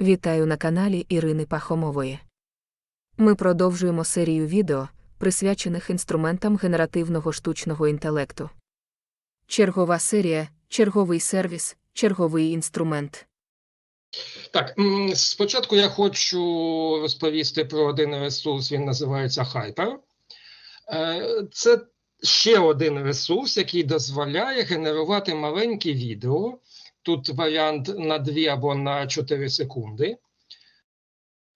Вітаю на каналі Ірини Пахомової. Ми продовжуємо серію відео, присвячених інструментам генеративного штучного інтелекту. Чергова серія, черговий сервіс, черговий інструмент. Так, спочатку я хочу розповісти про один ресурс, він називається Hyper. Е, Це ще один ресурс, який дозволяє генерувати маленькі відео. Тут варіант на 2 або на 4 секунди.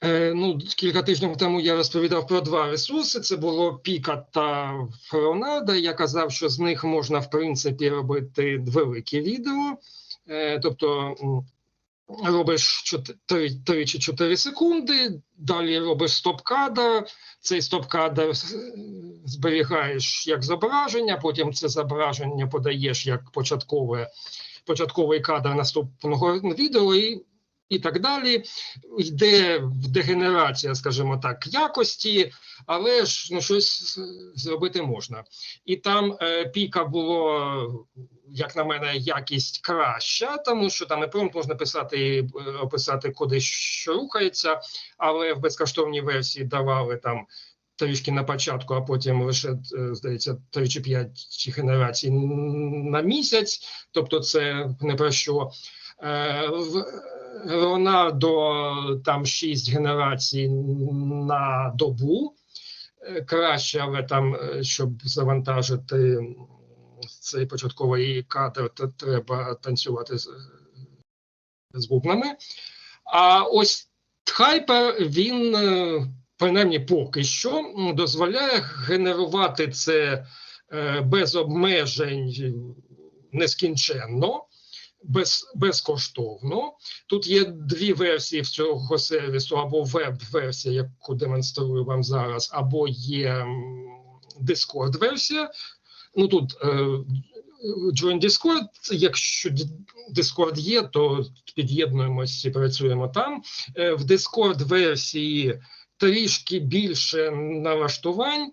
Е, Ну, кілька тижнів тому я розповідав про два ресурси: це було Піка та Феронада. Я казав, що з них можна, в принципі, робити великі відео. Е, Тобто робиш 4, 3 чи 4 секунди, далі робиш стоп-кадр, цей стоп-кадр зберігаєш як зображення, потім це зображення подаєш як початкове, початковий кадр наступного відео і, і так далі. Йде в дегенерація, скажімо так, якості, але ж ну, щось зробити можна. І там е, піка було, як на мене, якість краща, тому що там і промпт можна писати, е, описати, куди що рухається, але в безкоштовній версії давали там. Трішки на початку, а потім лише, е, здається, 3 чи 5 генерацій на місяць, тобто це не про що. Е, В Ронардо там 6 генерацій на добу. Е, Краще, але там, щоб завантажити цей початковий кадр, то треба танцювати з, з бубнами. А ось Hyper, він, принаймні поки що, дозволяє генерувати це е, без обмежень нескінченно, без, безкоштовно. Тут є дві версії цього сервісу: або веб-версія, яку демонструю вам зараз, або є м, Discord-версія. Ну тут е, Join Discord, якщо Discord є, то під'єднуємось і працюємо там. Е, В Discord-версії трішки більше налаштувань,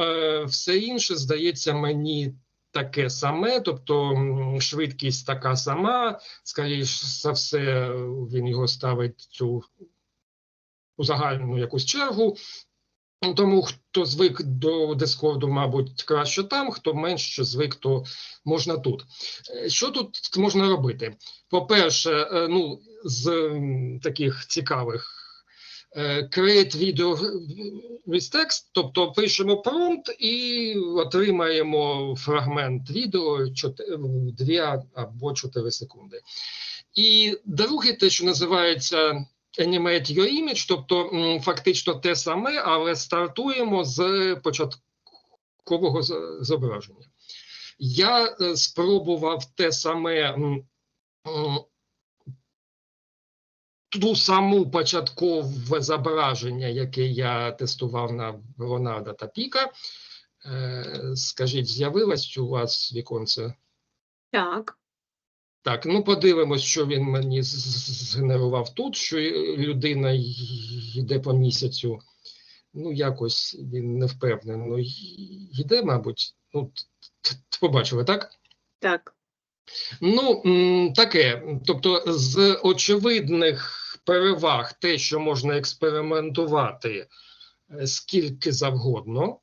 е, все інше здається мені таке саме, тобто швидкість така сама, скоріш за все, він його ставить цю у загальну якусь чергу. Тому хто звик до Дискорду, мабуть, краще там, хто менше звик, то можна тут. Е, Що тут можна робити? По-перше, е, ну, з таких цікавих create video with text, тобто пишемо промпт і отримаємо фрагмент відео 2 або 4 секунди. І друге, те, що називається Animate Your Image, тобто фактично те саме, але стартуємо з початкового зображення. Я е, спробував те саме. Ту саму початкове зображення, яке я тестував на Ронада та Піка. Е, Скажіть, з'явилось у вас віконце? Так, Так, ну подивимось, що він мені згенерував тут, що людина йде по місяцю. Ну, якось він не впевнено йде, мабуть. Ну, побачили, так? так. Ну, таке. Тобто, з очевидних переваг, те, що можна експериментувати е, скільки завгодно,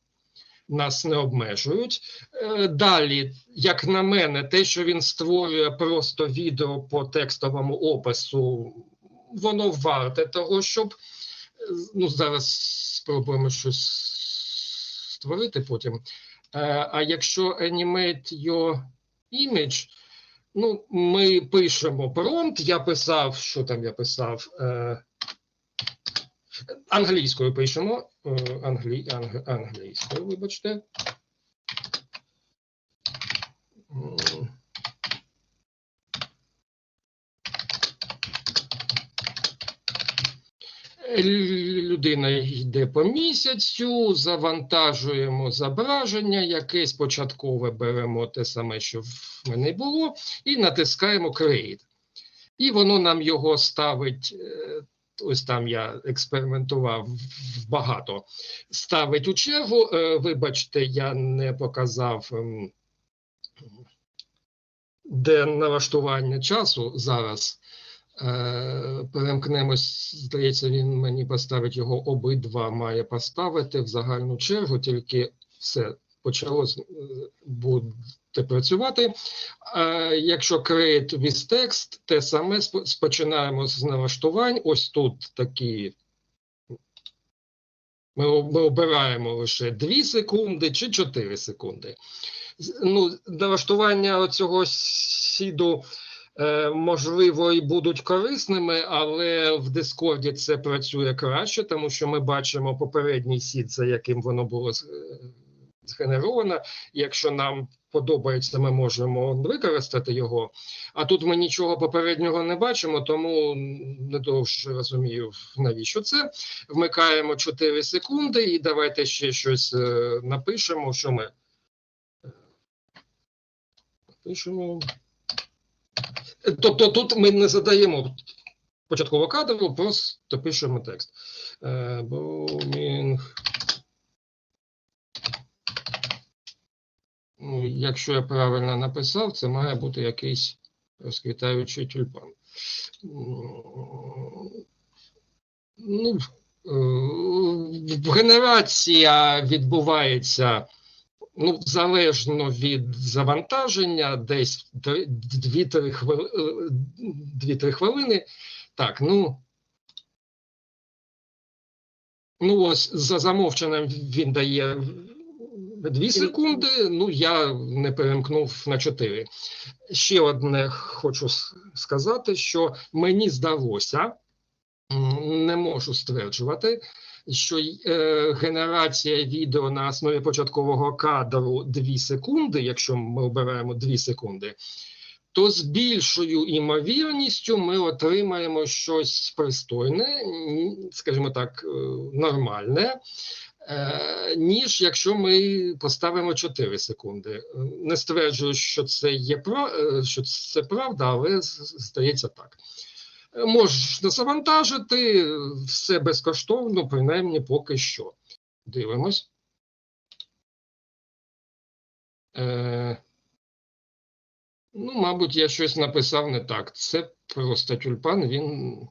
нас не обмежують. Е, Далі, як на мене, те, що він створює просто відео по текстовому опису, воно варте того, щоб е, ну, зараз спробуємо щось створити потім. А якщо animate your image, ну, ми пишемо промпт, я писав, що там я писав. Е, Англійською пишемо. е, Англі, анг, англійською, вибачте. Людина йде по місяцю, завантажуємо зображення, якесь початкове беремо те саме, що в мене було, і натискаємо Create. І воно нам його ставить. е, Ось там я експериментував багато. Ставить у чергу. Е, Вибачте, я не показав, ем, де налаштування часу зараз. Е, Перемкнемось, здається, він мені поставить його обидва має поставити в загальну чергу, тільки все почало е, буде працювати. Е, Якщо create with text, те саме спочинаємо з налаштувань. Ось тут такі. Ми, ми обираємо лише 2 секунди чи 4 секунди. Ну, налаштування цього сіду можливо і будуть корисними, але в Дискорді це працює краще, тому що ми бачимо попередній сід, за яким воно було е, згенеровано. Якщо нам подобається, ми можемо використати його. А тут ми нічого попереднього не бачимо, тому не дуже розумію, навіщо це. Вмикаємо 4 секунди, і давайте ще щось е, напишемо, що ми е, напишемо. Тобто тут ми не задаємо початкового кадру, просто пишемо текст. Е, Боумінг. Ну, якщо я правильно написав, це має бути якийсь розквітаючий тюльпан. Ну, е, генерація відбувається ну, залежно від завантаження, десь 2-3 хвили, е, 2-3 хвилини. Так, ну. Ну, ось за замовченням він дає 2 секунди. Ну, я не перемкнув на 4. Ще одне хочу сказати, що мені здалося, не можу стверджувати, що е, генерація відео на основі початкового кадру 2 секунди, якщо ми обираємо 2 секунди, то з більшою імовірністю ми отримаємо щось пристойне, скажімо так, е, нормальне, е, ніж якщо ми поставимо 4 секунди. Не стверджую, що це є що це правда, але здається так. Можна завантажити все безкоштовно, принаймні поки що. Дивимось. Е, ну, мабуть, я щось написав не так. Це просто тюльпан, він